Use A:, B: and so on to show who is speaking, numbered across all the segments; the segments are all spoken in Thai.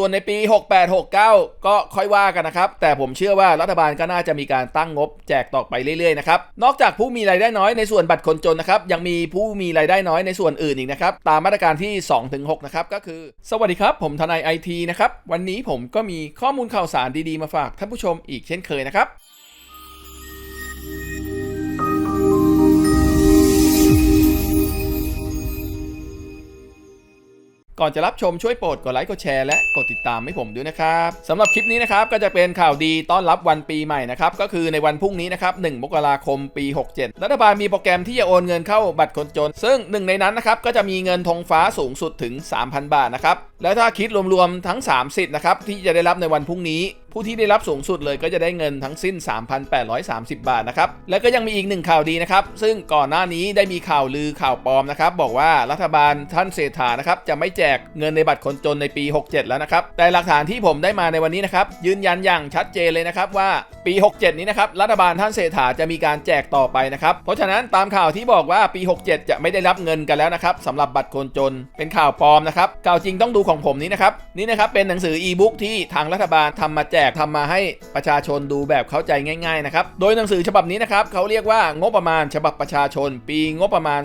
A: ส่วนในปี 6869 ก็ค่อยว่ากันนะครับ แต่ผมเชื่อว่ารัฐบาลก็น่าจะมีการตั้งงบแจกต่อไปเรื่อยๆนะครับ นอกจากผู้มีรายได้น้อยในส่วนบัตรคนจนนะครับ ยังมีผู้มีรายได้น้อยในส่วนอื่นอีกนะครับ ตามมาตรการที่ 2-6 นะครับ ก็คือ สวัสดีครับ ผมทนายไอทีนะครับ วันนี้ผมก็มีข้อมูลข่าวสารดีๆมาฝากท่านผู้ชมอีกเช่นเคยนะครับ ก่อนจะรับชมช่วยโปรดกดไลค์กดแชร์และกดติดตามให้ผมด้วยนะครับสำหรับคลิปนี้นะครับก็จะเป็นข่าวดีต้อนรับวันปีใหม่นะครับก็คือในวันพรุ่งนี้นะครับ 1 มกราคมปี 67 รัฐบาลมีโปรแกรมที่จะโอนเงินเข้าบัตรคนจน ซึ่งหนึ่งในนั้นนะครับก็จะมีเงินธงฟ้าสูงสุดถึง 3,000 บาทนะครับ แล้วถ้าคิดรวมๆทั้ง 3 สิทธิ์นะครับที่จะได้รับในวันพรุ่งนี้ ผู้ที่ได้รับสูงสุดเลยก็จะได้เงินทั้งสิ้น 3,830 บาทนะครับ แล้วก็ยังมีอีกหนึ่งข่าวดีนะครับ ซึ่งก่อนหน้านี้ได้มีข่าวลือข่าวปลอมนะครับ บอกว่ารัฐบาลท่านเศรษฐานะครับจะไม่แจกเงินในบัตรคนจนในปี 67 แล้วนะครับ แต่หลักฐานที่ผมได้มาในวันนี้นะครับยืนยันอย่างชัดเจนเลยนะครับว่าปี 67 นี้นะครับรัฐบาลท่านเศรษฐาจะมีการแจกต่อไปนะครับ เพราะฉะนั้นตามข่าวที่บอกว่าปี 67 จะไม่ได้รับเงินกันแล้วนะครับสำหรับบัตรคนจนเป็นข่าวปลอมนะครับข่าวจริงต้องดูของผมนี้นะครับนี่นะครับเป็นหนังสืออีบุ๊กที่ทางรัฐบาลทำมาแจกทำมาให้ประชาชนดูแบบเข้าใจง่ายๆนะครับโดยหนังสือฉบับนี้นะครับเขาเรียกว่างบประมาณฉบับประชาชน ปีงบประมาณ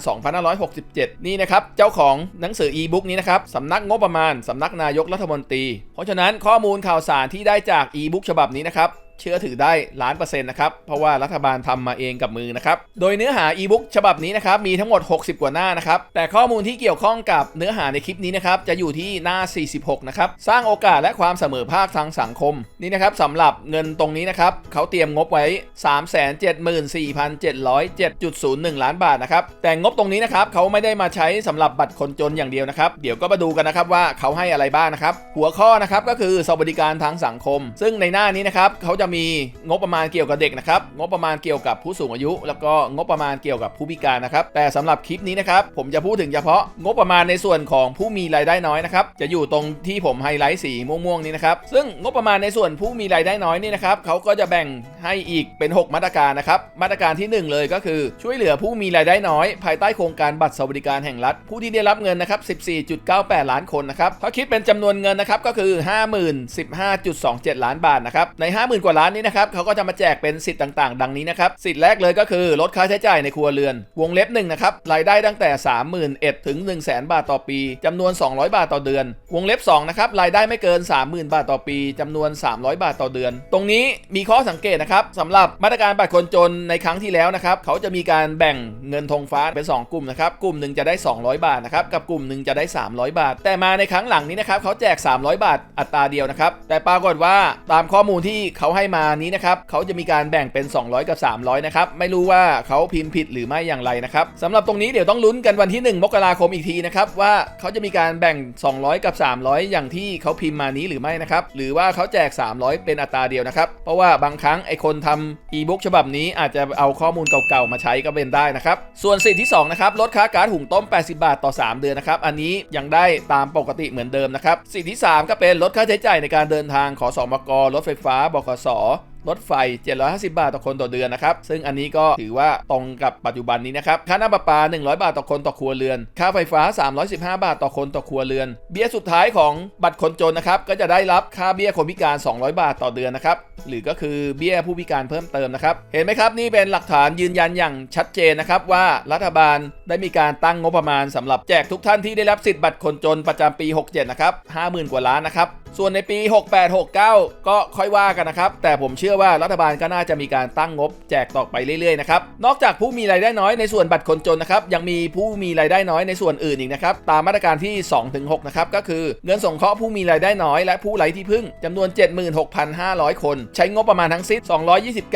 A: 2567 นี่นะครับเจ้าของหนังสืออีบุ๊กนี้นะครับสำนักงบประมาณสำนักนายกรัฐมนตรี เพราะฉะนั้นข้อมูลข่าวสารที่ได้จากอีบุ๊กฉบับนี้นะครับ เชื่อถือได้ล้านเปอร์เซ็นต์นะครับ เพราะว่ารัฐบาลทำมาเองกับมือนะครับ โดยเนื้อหาอีบุ๊กฉบับนี้นะครับ มีทั้งหมด 60 กว่าหน้านะครับ แต่ข้อมูลที่เกี่ยวข้องกับเนื้อหาในคลิปนี้นะครับ จะอยู่ที่หน้า 46 นะครับ สร้างโอกาสและความเสมอภาคทางสังคม นี่นะครับสำหรับเงินตรงนี้นะครับเขาเตรียมงบไว้ 374,707.01 ล้านบาทนะครับ แต่งบตรงนี้นะครับเขาไม่ได้มาใช้สำหรับบัตรคนจนอย่างเดียวนะครับ เดี๋ยวก็มาดูกันนะครับว่าเขาให้อะไรบ้างนะครับ หัวข้อนะครับก็คือสวัสดิการทางสังคม ซึ่งในหน้านี้นะครับเขาจะมีงบประมาณเกี่ยวกับเด็กนะครับ งบประมาณเกี่ยวกับผู้สูงอายุ แล้วก็งบประมาณเกี่ยวกับผู้พิการนะครับ แต่สำหรับคลิปนี้นะครับ ผมจะพูดถึงเฉพาะงบประมาณในส่วนของผู้มีรายได้น้อยนะครับ จะอยู่ตรงที่ผมไฮไลท์สีม่วงๆนี้นะครับ ซึ่งงบประมาณในส่วนผู้มีรายได้น้อยนี่นะครับ เขาก็จะแบ่งให้อีกเป็น 6 มาตรการนะครับ มาตรการที่ 1 เลยก็คือ ช่วยเหลือผู้มีรายได้น้อย ภายใต้โครงการบัตรสวัสดิการแห่งรัฐ ผู้ที่ได้รับเงินนะครับ 14.98 ล้านคนนะครับ ถ้าคิดเป็นจำนวนเงินนะครับ ก็คือ50,15.27 ล้านบาทนะครับ ใน 50,000กว่าล้านนี้นะครับเขาก็จะมาแจกเป็นสิทธิ์ต่างๆ ดังนี้นะครับ สิทธิ์แรกเลยก็คือลดค่าใช้จ่ายในครัวเรือน วงเล็บหนึ่งนะครับรายได้ตั้งแต่31,000ถึง 1 0 0 0 0แบาทต่อปีจำนวน 200 บาทต่อเดือน วงเล็บ2นะครับรายได้ไม่เกิน 30,000 บาทต่อปีจำนวน 300 บาทต่อเดือน ตรงนี้มีข้อสังเกตนะครับสำหรับมาตรการบัตรคนจนในครั้งที่แล้วนะครับเขาจะมีการแบ่งเงินธงฟ้าเป็น 2 กลุ่มนะครับกลุ่มหนึ่งจะได้ 200 บาทนะครับกับกลุ่มหนึ่งจะได้ 300 บาท แต่มาในครั้งหลังนี้นะครับเขาแจก 300 บาทอัตราเดียวนะครับแต่ปรากฏว่าตามข้อมูลที่เขาให้มานี้นะครับเขาจะมีการแบ่งเป็น 200 กับ 300 นะครับ ไม่รู้ว่าเขาพิมพ์ผิดหรือไม่อย่างไรนะครับสำหรับตรงนี้เดี๋ยวต้องลุ้นกันวันที่ 1 มกราคมอีกทีนะครับว่าเขาจะมีการแบ่ง 200 กับ 300 อย่างที่เขาพิมพ์มานี้หรือไม่นะครับหรือว่าเขาแจก 300 เป็นอัตราเดียวนะครับเพราะว่าบางครั้งไอคนทำอีบุ๊กฉบับนี้อาจจะเอาข้อมูลเก่าๆมาใช้ก็เป็นได้นะครับส่วนสิทธิที่2นะครับลดค่ากาซหุงต้ม 80 บาทต่อ 3 เดือนนะครับอันนี้ยังได้ตามปกติเหมือนเดิมนะครับสิทธิที่ 3 ก็เป็นลดค่าใช้จ่ายในการเดินทางขอสอมกรถไฟฟ้าบขส了哦。 รถไฟ 750 บาทต่อคนต่อเดือนนะครับ ซึ่งอันนี้ก็ถือว่าตรงกับปัจจุบันนี้นะครับ ค่าน้ำประปา 100 บาทต่อคนต่อครัวเรือน ค่าไฟฟ้า 315 บาทต่อคนต่อครัวเรือน เบี้ยสุดท้ายของบัตรคนจนนะครับ ก็จะได้รับค่าเบี้ยคนพิการ 200 บาทต่อเดือนนะครับ หรือก็คือเบี้ยผู้พิการเพิ่มเติมนะครับ เห็นไหมครับ นี่เป็นหลักฐานยืนยันอย่างชัดเจนนะครับว่ารัฐบาลได้มีการตั้งงบประมาณสำหรับแจกทุกท่านที่ได้รับสิทธิ์บัตรคนจนประจำปี 67 นะครับ 50,000 กว่าล้านนะครับ ส่วนในปี 6869 ก็ค่อยว่ากันนะครับ แต่ผมเชื่อว่ารัฐบาลก็น่าจะมีการตั้งงบแจกต่อไปเรื่อยๆนะครับนอกจากผู้มีรายได้น้อยในส่วนบัตรคนจนนะครับยังมีผู้มีรายได้น้อยในส่วนอื่นอีกนะครับตามมาตรการที่ 2-6นะครับก็คือเงินสงเคราะห์ผู้มีรายได้น้อยและผู้ไร้ที่พึ่งจำนวน 76,500 คน ใช้งบประมาณทั้งสิ้น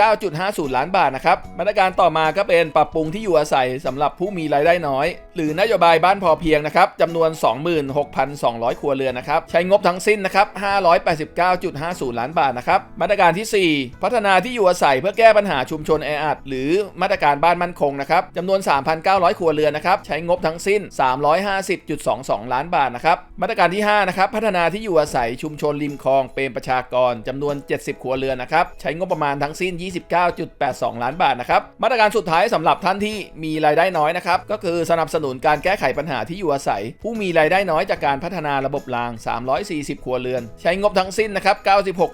A: 229.50 ล้านบาทนะครับมาตรการต่อมาก็เป็นปรับปรุงที่อยู่อาศัยสำหรับผู้มีรายได้น้อย หรือนโยบายบ้านพอเพียงนะครับจำนวน 26,200 ครัวเรือนนะครับใช้งบทั้งสิ้นนะครับ589.50 ล้านบาทนะครับมาตรการที่พัฒนาที่อยู่อาศัยเพื่อแก้ปัญหาชุมชนแออัดหรือมาตรการบ้านมั่นคงนะครับจำนวน 3,900 ครัวเรือนนะครับใช้งบทั้งสิ้น 350.22 ล้านบาทนะครับมาตรการที่5นะครับพัฒนาที่อยู่อาศัยชุมชนริมคลองเปรมประชากรจำนวน 70 ครัวเรือนนะครับใช้งบประมาณทั้งสิ้น 29.82 ล้านบาทนะครับมาตรการสุดท้ายสำหรับท่านที่มีรายได้น้อยนะครับก็คือสนับสนุนการแก้ไขปัญหาที่อยู่อาศัย ผู้มีรายได้น้อยจากการพัฒนาระบบราง 340 ครัวเรือน ใช้งบทั้งสิ้นนะครับ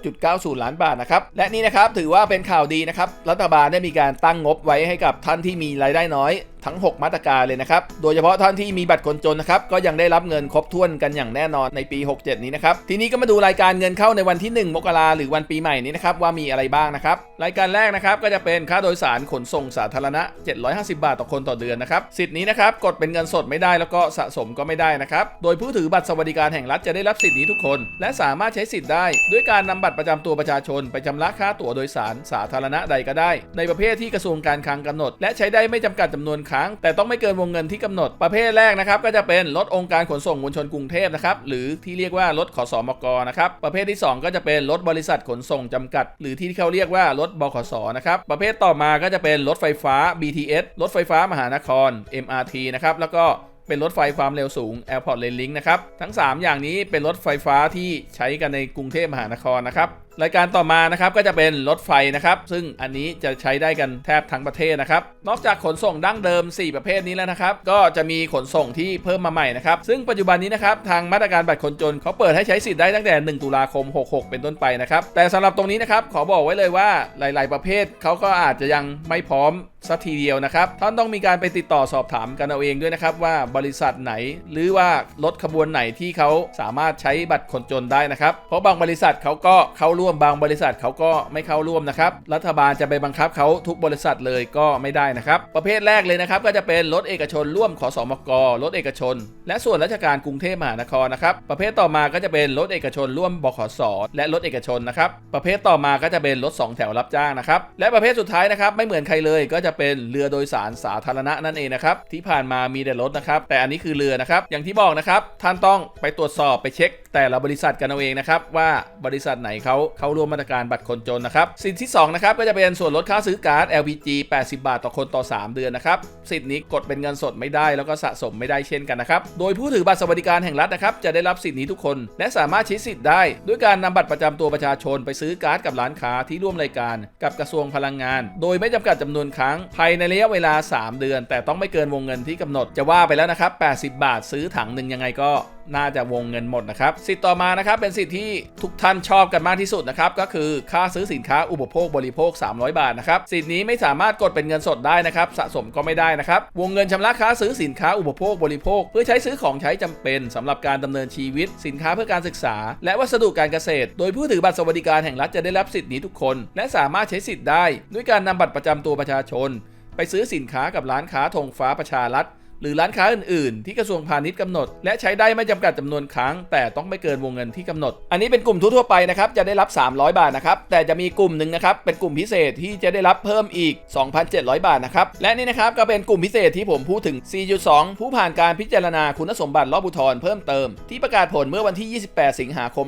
A: 96.90 ล้านบาทนะครับและนี่นะครับถือว่าเป็นข่าวดีนะครับ รัฐบาลได้มีการตั้งงบไว้ให้กับท่านที่มีรายได้น้อย ทั้ง 6 มาตรการเลยนะครับ โดยเฉพาะท่านที่มีบัตรคนจนนะครับ ก็ยังได้รับเงินครบถ้วนกันอย่างแน่นอนในปี 67 นี้นะครับ ทีนี้ก็มาดูรายการเงินเข้าในวันที่ 1 มกราหรือวันปีใหม่นี้นะครับว่ามีอะไรบ้างนะครับ รายการแรกนะครับก็จะเป็นค่าโดยสารขนส่งสาธารณะ 750 บาทต่อคนต่อเดือนนะครับ สิทธิ์นี้นะครับกดเป็นเงินสดไม่ได้แล้วก็สะสมก็ไม่ได้นะครับ โดยผู้ถือบัตรสวัสดิการแห่งรัฐจะได้รับสิทธิ์นี้ทุกคน และสามารถใช้สิทธิ์ได้ ด้วยการนำบัตรประจำตัวประชาชน ไปชำระค่าตั๋วโดยสารสาธารณะใดก็ได้ ในประเภทที่กระทรวงการคลังกำหนด และใช้ได้ไม่จำกัดจำนวนครั้ง แต่ต้องไม่เกินวงเงินที่กำหนดประเภทแรกนะครับก็จะเป็นรถองค์การขนส่งมวลชนกรุงเทพนะครับหรือที่เรียกว่ารถขอสมกนะครับประเภทที่ 2 ก็จะเป็นรถบริษัทขนส่งจำกัด หรือที่เขาเรียกว่ารถบขสนะครับประเภทต่อมาก็จะเป็นรถไฟฟ้า BTS รถไฟฟ้ามหานคร MRT นะครับแล้วก็ เป็นรถไฟความเร็วสูง Airport Rail Link นะครับ ทั้ง 3 อย่างนี้เป็นรถไฟฟ้าที่ใช้กันในกรุงเทพมหานครนะครับรายการต่อมานะครับก็จะเป็นรถไฟนะครับ ซึ่งอันนี้จะใช้ได้กันแทบทั้งประเทศนะครับ นอกจากขนส่งดั้งเดิม 4 ประเภทนี้แล้วนะครับ ก็จะมีขนส่งที่เพิ่มมาใหม่นะครับ ซึ่งปัจจุบันนี้นะครับทางมาตรการบัตรคนจนเขาเปิดให้ใช้สิทธิ์ได้ตั้งแต่ 1 ตุลาคม 66 เป็นต้นไปนะครับ แต่สำหรับตรงนี้นะครับขอบอกไว้เลยว่าหลาย ๆ ประเภทเขาก็อาจจะยังไม่พร้อมสักทีเดียวนะครับท่านต้องมีการไปติดต่อสอบถามกันเอาเองด้วยนะครับว่าบริษัทไหน หรือว่ารถขบวนไหนที่เขาสามารถใช้บัตรคนจนได้นะครับ เพราะบางบริษัทเขาก็เข้าร่วมบางบริษัทเขาก็ไม่เข้าร่วมนะครับ รัฐบาลจะไปบังคับเขาทุกบริษัทเลยก็ไม่ได้นะครับ ประเภทแรกเลยนะครับ ก็จะเป็นรถเอกชนร่วมขอสอมกรถเอกชน และส่วนราชการกรุงเทพมหานครนะครับ ประเภทต่อมาก็จะเป็นรถเอกชนร่วมบขสและรถเอกชนนะครับ ประเภทต่อมาก็จะเป็นรถสองแถวรับจ้างนะครับ และประเภทสุดท้ายนะครับไม่เหมือนใครเลยก็จะเป็นเรือโดยสารสาธารณะนั่นเองนะครับที่ผ่านมามีแต่รถนะครับแต่อันนี้คือเรือนะครับ อย่างที่บอกนะครับ ท่านต้องไปตรวจสอบไปเช็ค แต่ละบริษัทกันเอาเองนะครับ ว่าบริษัทไหนเขาเข้าร่วมมาตรการบัตรคนจนนะครับ สิทธิ์ที่สองนะครับก็จะเป็นส่วนลดค่าซื้อการ์ด LPG 80 บาทต่อคนต่อ 3 เดือนนะครับ สิทธิ์นี้กดเป็นเงินสดไม่ได้แล้วก็สะสมไม่ได้เช่นกันนะครับ โดยผู้ถือบัตรสวัสดิการแห่งรัฐนะครับจะได้รับสิทธิ์นี้ทุกคน และสามารถใช้สิทธิ์ได้ ด้วยการนำบัตรประจำตัวประชาชน ไปซื้อการ์ดกับร้านค้าที่ร่วมรายการ กับกระทรวงพลังงาน โดยไม่จำกัดจำนวนครั้งภายในระยะเวลา 3 เดือน แต่ต้องไม่เกินวงเงินที่กำหนดจะว่าไปแล้วนะครับ 80 บาทซื้อถังหนึ่งยังไงก็น่าจะวงเงินหมดนะครับ สิทธิ์ต่อมานะครับ เป็นสิทธิ์ที่ทุกท่านชอบกันมากที่สุดนะครับ ก็คือค่าซื้อสินค้าอุปโภคบริโภค 300 บาทนะครับ สิทธิ์นี้ไม่สามารถกดเป็นเงินสดได้นะครับ สะสมก็ไม่ได้นะครับ วงเงินชำระค่าซื้อสินค้าอุปโภคบริโภค เพื่อใช้ซื้อของใช้จำเป็นสำหรับการดำเนินชีวิต สินค้าเพื่อการศึกษา และวัสดุการเกษตร โดยผู้ถือบัตรสวัสดิการแห่งรัฐจะได้รับสิทธิ์นี้ทุกคน และสามารถใช้สิทธิ์ได้ ด้วยการนำบัตรประจำตัวประชาชน ไปซื้อสินค้ากับร้านค้าธงฟ้าประชารัฐ หรือร้านค้าอื่นๆ ที่กระทรวงพาณิชย์กำหนด และใช้ได้ไม่จำกัดจำนวนครั้ง แต่ต้องไม่เกินวงเงินที่กำหนด อันนี้เป็นกลุ่มทั่วๆไปนะครับจะได้รับ 300 บาทนะครับแต่จะมีกลุ่มหนึ่งนะครับเป็นกลุ่มพิเศษที่จะได้รับเพิ่มอีก 2,700 บาทนะครับและนี่นะครับก็เป็นกลุ่มพิเศษที่ผมพูดถึง 4.2 ผู้ผ่านการพิจารณาคุณสมบัติรอบอุทธรณ์เพิ่มเติม ที่ประกาศผลเมื่อวันที่ 28 สิงหาคม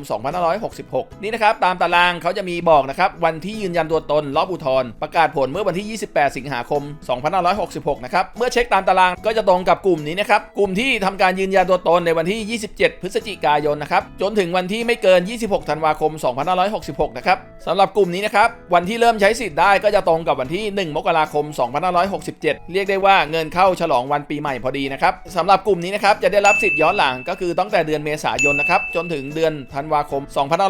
A: 2566 นี่นะครับตามตารางเขาจะมีบอกนะครับวันที่ยืนยันตัวตนรอบอุทธรณ์ประกาศผลเมื่อวันที่ 28 สิงหาคม 2566 นะครับเมื่อเช็คตามตารางก็จะตรงกับกลุ่มนี้นะครับ กลุ่มที่ทำการยืนยันตัวตนในวันที่ 27 พฤศจิกายนนะครับ จนถึงวันที่ไม่เกิน 26 ธันวาคม 2566 นะครับสำหรับกลุ่มนี้นะครับ วันที่เริ่มใช้สิทธิ์ได้ก็จะตรงกับวันที่ 1 มกราคม 2567 เรียกได้ว่าเงินเข้าฉลองวันปีใหม่พอดีนะครับสำหรับกลุ่มนี้นะครับจะได้รับสิทธิ์ย้อนหลังก็คือตั้งแต่เดือนเมษายนนะครับจนถึงเดือนธันวาคม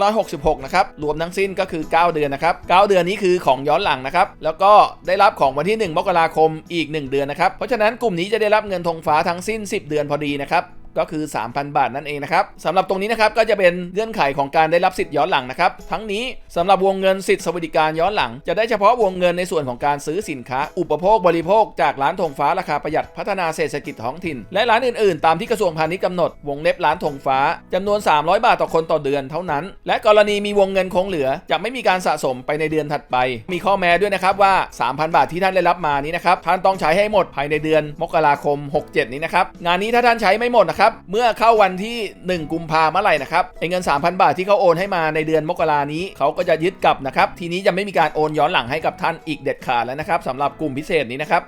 A: 2566 นะครับรวมทั้งสิ้นก็คือ 9 เดือนนะครับ9เดือนนี้คือของย้อนหลังนะครับแล้วก็ได้รับของวันที่ 1 มกราคมอีก 1 เดือนนะครับเพราะฉะนั้นกลุ่มนี้จะได้รับเงินธงฟ้าทั้งสิ้น 10 เดือนพอดีนะครับ ก็คือ 3,000 บาทนั่นเองนะครับสำหรับตรงนี้นะครับก็จะเป็นเงื่อนไขของการได้รับสิทธิ์ย้อนหลังนะครับทั้งนี้สำหรับวงเงินสิทธิ์สวัสดิการย้อนหลัง จะได้เฉพาะวงเงินในส่วนของการซื้อสินค้า อุปโภคบริโภคจากร้านธงฟ้าราคาประหยัดพัฒนาเศรษฐกิจท้องถิ่น และร้านอื่นๆ ตามที่กระทรวงพาณิชย์กำหนดวงเล็บร้านธงฟ้าจำนวน 300 บาทต่อคนต่อเดือนเท่านั้น และกรณีมีวงเงินคงเหลือ จะไม่มีการสะสมไปในเดือนถัดไป มีข้อแม้ด้วยนะครับว่า 3,000 บาทที่ท่านได้รับมานี้นะครับท่านต้องใช้ให้หมดภายในเดือนมกราคม 67 นี้นะครับงานนี้ถ้าท่านใช้ไม่หมดนะครับนะครับ เมื่อเข้าวันที่ 1 กุมภาเมื่อไหร่นะครับไอ้เงิน 3,000 บาทที่เขาโอนให้มาในเดือนมกรานี้เขาก็จะยึดกลับนะครับ ทีนี้จะไม่มีการโอนย้อนหลังให้กับท่านอีกเด็ดขาดแล้วนะครับสำหรับกลุ่มพิเศษนี้นะครับ